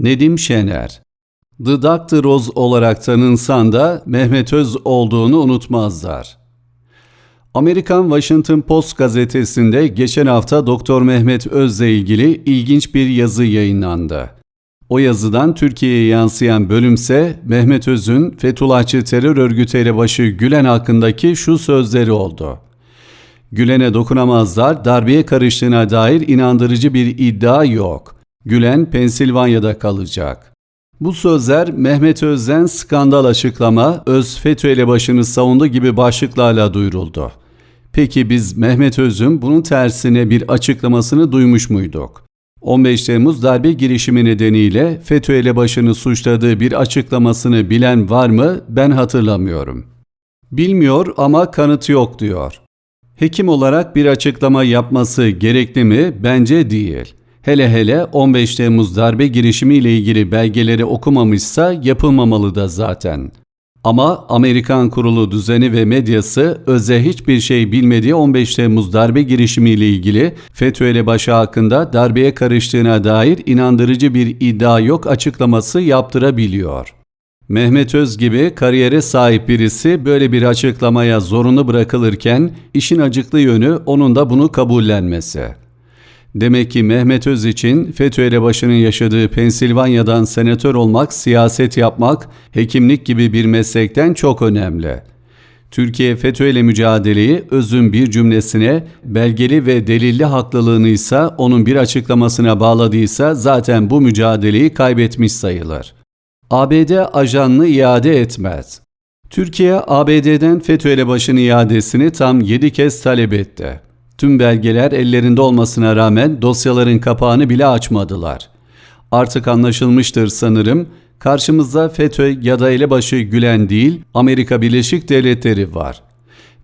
Nedim Şener The Doctor Oz olarak tanınsan da Mehmet Öz olduğunu unutmazlar. Amerikan Washington Post gazetesinde geçen hafta Doktor Mehmet Öz'le ilgili ilginç bir yazı yayınlandı. O yazıdan Türkiye'ye yansıyan bölümse Mehmet Öz'ün Fethullahçı terör örgütü elebaşı Gülen hakkındaki şu sözleri oldu. Gülen'e dokunamazlar, darbeye karıştığına dair inandırıcı bir iddia yok. Gülen Pensilvanya'da kalacak. Bu sözler Mehmet Öz'den skandal açıklama, Öz FETÖ elebaşını savundu gibi başlıklarla duyuruldu. Peki biz Mehmet Öz'ün bunun tersine bir açıklamasını duymuş muyduk? 15 Temmuz darbe girişimi nedeniyle FETÖ elebaşını suçladığı bir açıklamasını bilen var mı? Ben hatırlamıyorum. Bilmiyor ama kanıt yok diyor. Hekim olarak bir açıklama yapması gerekli mi? Bence değil. Hele hele 15 Temmuz darbe girişimi ile ilgili belgeleri okumamışsa yapılmamalı da zaten. Ama Amerikan kurulu düzeni ve medyası öze hiçbir şey bilmediği 15 Temmuz darbe girişimi ile ilgili FETÖ elebaşı hakkında darbeye karıştığına dair inandırıcı bir iddia yok açıklaması yaptırabiliyor. Mehmet Öz gibi kariyere sahip birisi böyle bir açıklamaya zorunlu bırakılırken işin acıklı yönü onun da bunu kabullenmesi. Demek ki Mehmet Öz için FETÖ elebaşının yaşadığı Pensilvanya'dan senatör olmak, siyaset yapmak, hekimlik gibi bir meslekten çok önemli. Türkiye FETÖ ile mücadeleyi Öz'ün bir cümlesine, belgeli ve delilli haklılığını ise onun bir açıklamasına bağladıysa zaten bu mücadeleyi kaybetmiş sayılır. ABD ajanını iade etmez. Türkiye ABD'den FETÖ elebaşının iadesini tam 7 kez talep etti. Tüm belgeler ellerinde olmasına rağmen dosyaların kapağını bile açmadılar. Artık anlaşılmıştır sanırım. Karşımızda FETÖ ya da elebaşı Gülen değil, Amerika Birleşik Devletleri var.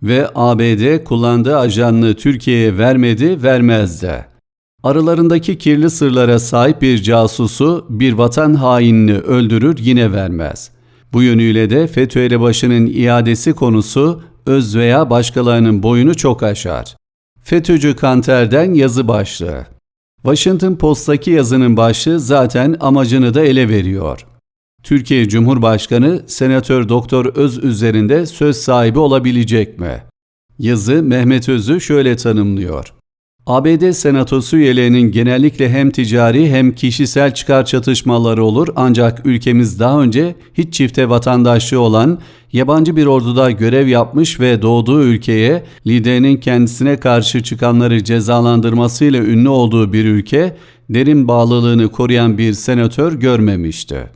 Ve ABD kullandığı ajanlığı Türkiye'ye vermedi, vermez de. Aralarındaki kirli sırlara sahip bir casusu bir vatan hainini öldürür yine vermez. Bu yönüyle de FETÖ elebaşının iadesi konusu öz veya başkalarının boyunu çok aşar. FETÖ'cü Kanter'den yazı başlığı. Washington Post'taki yazının başlığı zaten amacını da ele veriyor. Türkiye Cumhurbaşkanı Senatör Doktor Öz üzerinde söz sahibi olabilecek mi? Yazı Mehmet Öz'ü şöyle tanımlıyor. ABD Senatosu üyelerinin genellikle hem ticari hem kişisel çıkar çatışmaları olur ancak ülkemiz daha önce hiç çifte vatandaşlığı olan yabancı bir orduda görev yapmış ve doğduğu ülkeye liderinin kendisine karşı çıkanları cezalandırmasıyla ünlü olduğu bir ülke derin bağlılığını koruyan bir senatör görmemişti.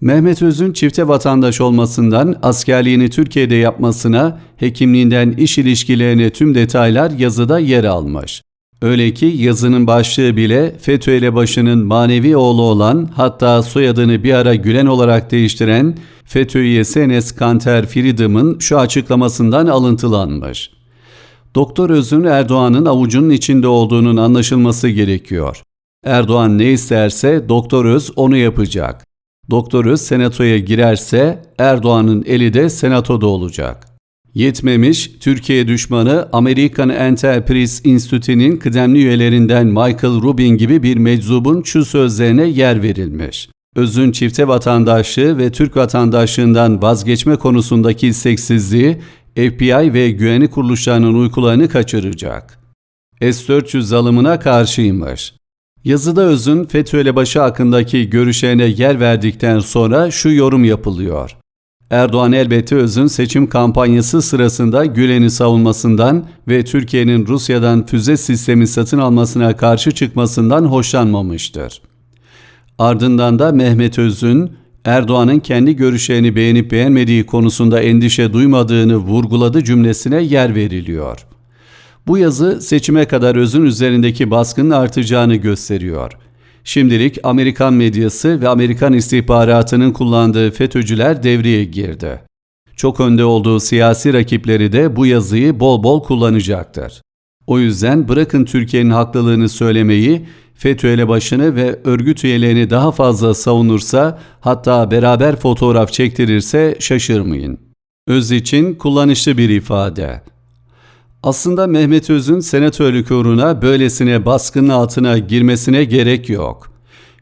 Mehmet Öz'ün çifte vatandaş olmasından askerliğini Türkiye'de yapmasına, hekimliğinden iş ilişkilerine tüm detaylar yazıda yer almış. Öyle ki yazının başlığı bile FETÖ elebaşının manevi oğlu olan hatta soyadını bir ara Gülen olarak değiştiren FETÖ üyesi Enes Kanter Freedom'ın şu açıklamasından alıntılanmış. Doktor Öz'ün Erdoğan'ın avucunun içinde olduğunun anlaşılması gerekiyor. Erdoğan ne isterse Doktor Öz onu yapacak. Doktor Öz senatoya girerse Erdoğan'ın eli de senatoda olacak.'' Yetmemiş, Türkiye düşmanı American Enterprise Institute'nin kıdemli üyelerinden Michael Rubin gibi bir meczubun şu sözlerine yer verilmiş. Özün çifte vatandaşlığı ve Türk vatandaşlığından vazgeçme konusundaki isteksizliği FBI ve güvenlik kuruluşlarının uykularını kaçıracak. S-400 alımına karşıymış. Yazıda Öz'ün FETÖ elebaşı hakkındaki görüşlerine yer verdikten sonra şu yorum yapılıyor. Erdoğan elbette Öz'ün seçim kampanyası sırasında Gülen'i savunmasından ve Türkiye'nin Rusya'dan füze sistemi satın almasına karşı çıkmasından hoşlanmamıştır. Ardından da Mehmet Öz'ün Erdoğan'ın kendi görüşlerini beğenip beğenmediği konusunda endişe duymadığını vurguladı cümlesine yer veriliyor. Bu yazı seçime kadar Öz'ün üzerindeki baskının artacağını gösteriyor. Şimdilik Amerikan medyası ve Amerikan istihbaratının kullandığı FETÖ'cüler devreye girdi. Çok önde olduğu siyasi rakipleri de bu yazıyı bol bol kullanacaktır. O yüzden bırakın Türkiye'nin haklılığını söylemeyi, FETÖ elebaşını ve örgüt üyelerini daha fazla savunursa, hatta beraber fotoğraf çektirirse şaşırmayın. Öz için kullanışlı bir ifade. Aslında Mehmet Öz'ün senatörlük uğruna böylesine baskının altına girmesine gerek yok.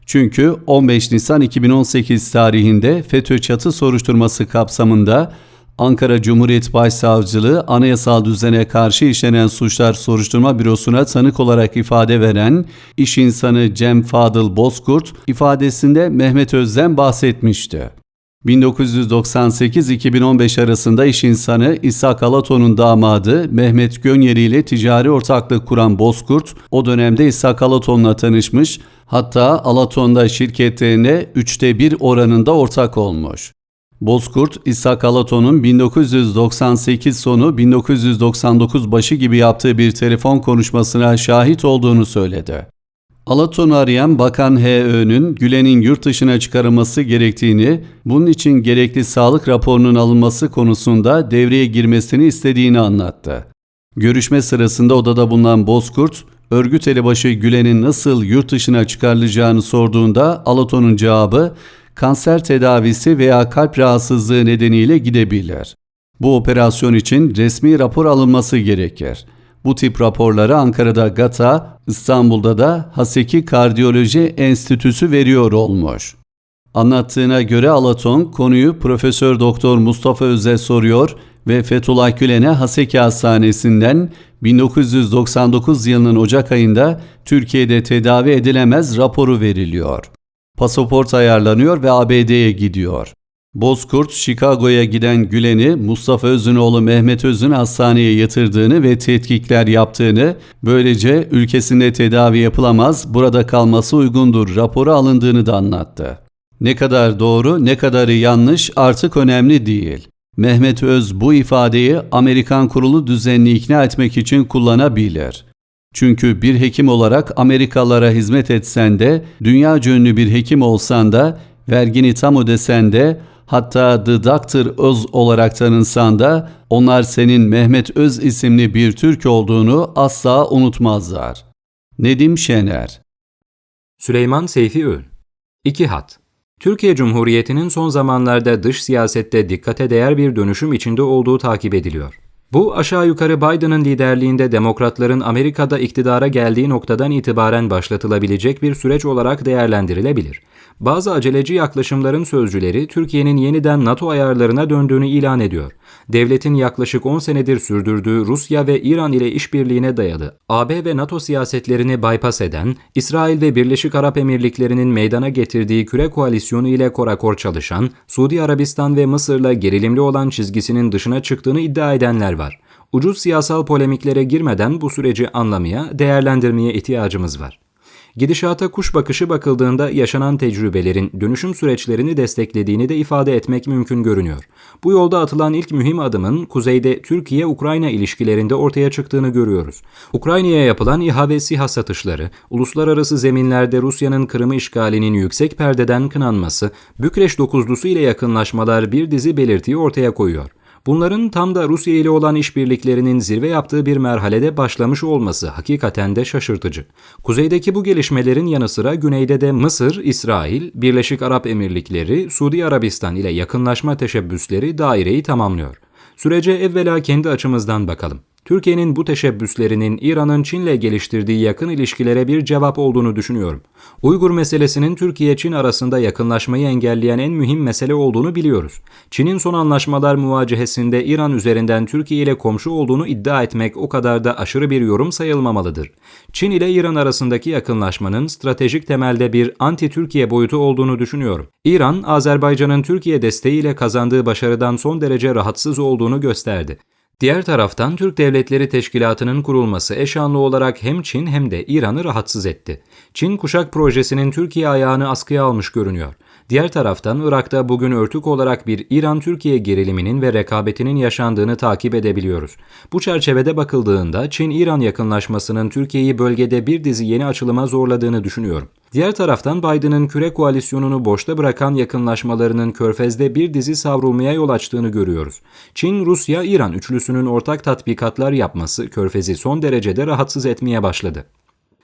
Çünkü 15 Nisan 2018 tarihinde FETÖ çatı soruşturması kapsamında Ankara Cumhuriyet Başsavcılığı anayasal düzene karşı işlenen suçlar soruşturma bürosuna tanık olarak ifade veren iş insanı Cem Fadıl Bozkurt ifadesinde Mehmet Öz'den bahsetmişti. 1998-2015 arasında iş insanı İshak Alaton'un damadı Mehmet Gönyeri ile ticari ortaklık kuran Bozkurt, o dönemde İshak Alaton'la tanışmış, hatta Alaton'da şirketlerine üçte bir oranında ortak olmuş. Bozkurt, İshak Alaton'un 1998 sonu 1999 başı gibi yaptığı bir telefon konuşmasına şahit olduğunu söyledi. Alaton'u arayan Bakan H.Ö.'nün Gülen'in yurt dışına çıkarılması gerektiğini, bunun için gerekli sağlık raporunun alınması konusunda devreye girmesini istediğini anlattı. Görüşme sırasında odada bulunan Bozkurt, örgüt elebaşı Gülen'in nasıl yurt dışına çıkarılacağını sorduğunda Alaton'un cevabı, kanser tedavisi veya kalp rahatsızlığı nedeniyle gidebilir. Bu operasyon için resmi rapor alınması gerekir. Bu tip raporları Ankara'da GATA, İstanbul'da da Haseki Kardiyoloji Enstitüsü veriyor olmuş. Anlattığına göre Alaton konuyu Profesör Doktor Mustafa Öz'e soruyor ve Fethullah Gülen'e Haseki Hastanesi'nden 1999 yılının Ocak ayında Türkiye'de tedavi edilemez raporu veriliyor. Pasaport ayarlanıyor ve ABD'ye gidiyor. Bozkurt, Chicago'ya giden Gülen'i Mustafa Öz'ün oğlu Mehmet Öz'ün hastaneye yatırdığını ve tetkikler yaptığını, böylece ülkesinde tedavi yapılamaz, burada kalması uygundur raporu alındığını da anlattı. Ne kadar doğru, ne kadarı yanlış artık önemli değil. Mehmet Öz bu ifadeyi Amerikan kurulu düzenini ikna etmek için kullanabilir. Çünkü bir hekim olarak Amerikalılara hizmet etsen de, dünya ünlü bir hekim olsan da, vergini tam ödesen de, hatta The Doctor Öz olarak tanınsan da onlar senin Mehmet Öz isimli bir Türk olduğunu asla unutmazlar. Nedim Şener Süleyman Seyfi Öğün 2 hat Türkiye Cumhuriyeti'nin son zamanlarda dış siyasette dikkate değer bir dönüşüm içinde olduğu takip ediliyor. Bu aşağı yukarı Biden'ın liderliğinde demokratların Amerika'da iktidara geldiği noktadan itibaren başlatılabilecek bir süreç olarak değerlendirilebilir. Bazı aceleci yaklaşımların sözcüleri Türkiye'nin yeniden NATO ayarlarına döndüğünü ilan ediyor. Devletin yaklaşık 10 senedir sürdürdüğü Rusya ve İran ile işbirliğine dayalı AB ve NATO siyasetlerini bypass eden, İsrail ve Birleşik Arap Emirlikleri'nin meydana getirdiği küre koalisyonu ile korakor çalışan, Suudi Arabistan ve Mısır'la gerilimli olan çizgisinin dışına çıktığını iddia edenler var. Ucuz siyasal polemiklere girmeden bu süreci anlamaya, değerlendirmeye ihtiyacımız var. Gidişata kuş bakışı bakıldığında yaşanan tecrübelerin dönüşüm süreçlerini desteklediğini de ifade etmek mümkün görünüyor. Bu yolda atılan ilk mühim adımın kuzeyde Türkiye-Ukrayna ilişkilerinde ortaya çıktığını görüyoruz. Ukrayna'ya yapılan İHA ve SİHA satışları, uluslararası zeminlerde Rusya'nın Kırım'ı işgalinin yüksek perdeden kınanması, Bükreş dokuzlusu ile yakınlaşmalar bir dizi belirtiyi ortaya koyuyor. Bunların tam da Rusya ile olan işbirliklerinin zirve yaptığı bir merhalede başlamış olması hakikaten de şaşırtıcı. Kuzeydeki bu gelişmelerin yanı sıra güneyde de Mısır, İsrail, Birleşik Arap Emirlikleri, Suudi Arabistan ile yakınlaşma teşebbüsleri daireyi tamamlıyor. Sürece evvela kendi açımızdan bakalım. Türkiye'nin bu teşebbüslerinin İran'ın Çin'le geliştirdiği yakın ilişkilere bir cevap olduğunu düşünüyorum. Uygur meselesinin Türkiye-Çin arasında yakınlaşmayı engelleyen en mühim mesele olduğunu biliyoruz. Çin'in son anlaşmalar muvacehesinde İran üzerinden Türkiye ile komşu olduğunu iddia etmek o kadar da aşırı bir yorum sayılmamalıdır. Çin ile İran arasındaki yakınlaşmanın stratejik temelde bir anti-Türkiye boyutu olduğunu düşünüyorum. İran, Azerbaycan'ın Türkiye desteğiyle kazandığı başarıdan son derece rahatsız olduğunu gösterdi. Diğer taraftan Türk Devletleri Teşkilatı'nın kurulması eşanlı olarak hem Çin hem de İran'ı rahatsız etti. Çin kuşak projesinin Türkiye ayağını askıya almış görünüyor. Diğer taraftan Irak'ta bugün örtük olarak bir İran-Türkiye geriliminin ve rekabetinin yaşandığını takip edebiliyoruz. Bu çerçevede bakıldığında Çin-İran yakınlaşmasının Türkiye'yi bölgede bir dizi yeni açılıma zorladığını düşünüyorum. Diğer taraftan Biden'ın küre koalisyonunu boşta bırakan yakınlaşmalarının körfezde bir dizi savrulmaya yol açtığını görüyoruz. Çin, Rusya, İran üçlüsünün ortak tatbikatlar yapması körfezi son derecede rahatsız etmeye başladı.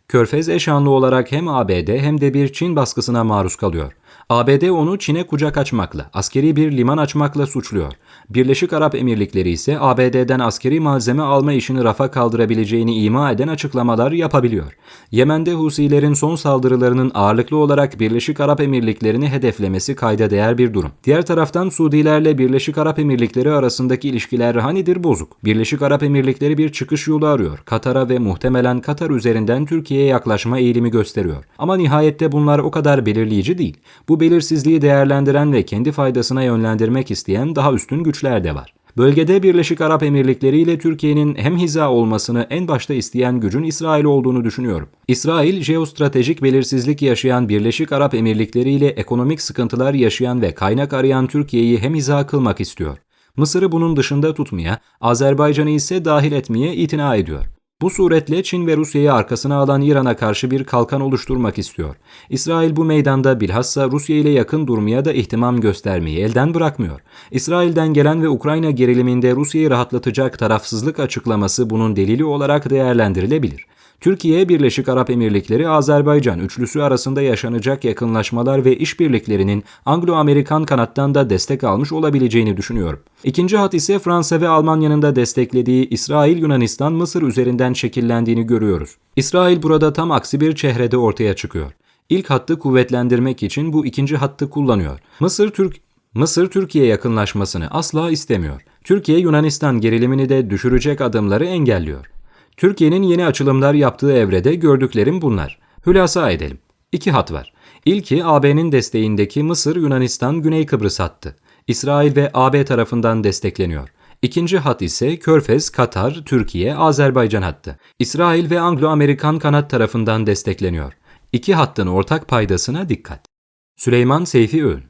Körfez eşanlı olarak hem ABD hem de bir Çin baskısına maruz kalıyor. ABD onu Çin'e kucak açmakla, askeri bir liman açmakla suçluyor. Birleşik Arap Emirlikleri ise ABD'den askeri malzeme alma işini rafa kaldırabileceğini ima eden açıklamalar yapabiliyor. Yemen'de Husilerin son saldırılarının ağırlıklı olarak Birleşik Arap Emirlikleri'ni hedeflemesi kayda değer bir durum. Diğer taraftan Suudilerle Birleşik Arap Emirlikleri arasındaki ilişkiler hanidir bozuk. Birleşik Arap Emirlikleri bir çıkış yolu arıyor. Katar'a ve muhtemelen Katar üzerinden Türkiye'ye yaklaşma eğilimi gösteriyor. Ama nihayette bunlar o kadar belirleyici değil. Belirsizliği değerlendiren ve kendi faydasına yönlendirmek isteyen daha üstün güçler de var. Bölgede Birleşik Arap Emirlikleri ile Türkiye'nin hem hiza olmasını en başta isteyen gücün İsrail olduğunu düşünüyorum. İsrail, jeostratejik belirsizlik yaşayan Birleşik Arap Emirlikleri ile ekonomik sıkıntılar yaşayan ve kaynak arayan Türkiye'yi hem hiza kılmak istiyor. Mısır'ı bunun dışında tutmaya, Azerbaycan'ı ise dahil etmeye itina ediyor. Bu suretle Çin ve Rusya'yı arkasına alan İran'a karşı bir kalkan oluşturmak istiyor. İsrail bu meydanda bilhassa Rusya ile yakın durmaya da ihtimam göstermeyi elden bırakmıyor. İsrail'den gelen ve Ukrayna geriliminde Rusya'yı rahatlatacak tarafsızlık açıklaması bunun delili olarak değerlendirilebilir. Türkiye, Birleşik Arap Emirlikleri, Azerbaycan üçlüsü arasında yaşanacak yakınlaşmalar ve işbirliklerinin Anglo-Amerikan kanattan da destek almış olabileceğini düşünüyorum. İkinci hat ise Fransa ve Almanya'nın da desteklediği İsrail, Yunanistan, Mısır üzerinden şekillendiğini görüyoruz. İsrail burada tam aksi bir çehrede ortaya çıkıyor. İlk hattı kuvvetlendirmek için bu ikinci hattı kullanıyor. Mısır Türk Mısır Türkiye yakınlaşmasını asla istemiyor. Türkiye Yunanistan gerilimini de düşürecek adımları engelliyor. Türkiye'nin yeni açılımlar yaptığı evrede gördüklerim bunlar. Hülasa edelim. İki hat var. İlki AB'nin desteğindeki Mısır, Yunanistan, Güney Kıbrıs hattı. İsrail ve AB tarafından destekleniyor. İkinci hat ise Körfez, Katar, Türkiye, Azerbaycan hattı. İsrail ve Anglo-Amerikan kanat tarafından destekleniyor. İki hattın ortak paydasına dikkat. Süleyman Seyfi Öğün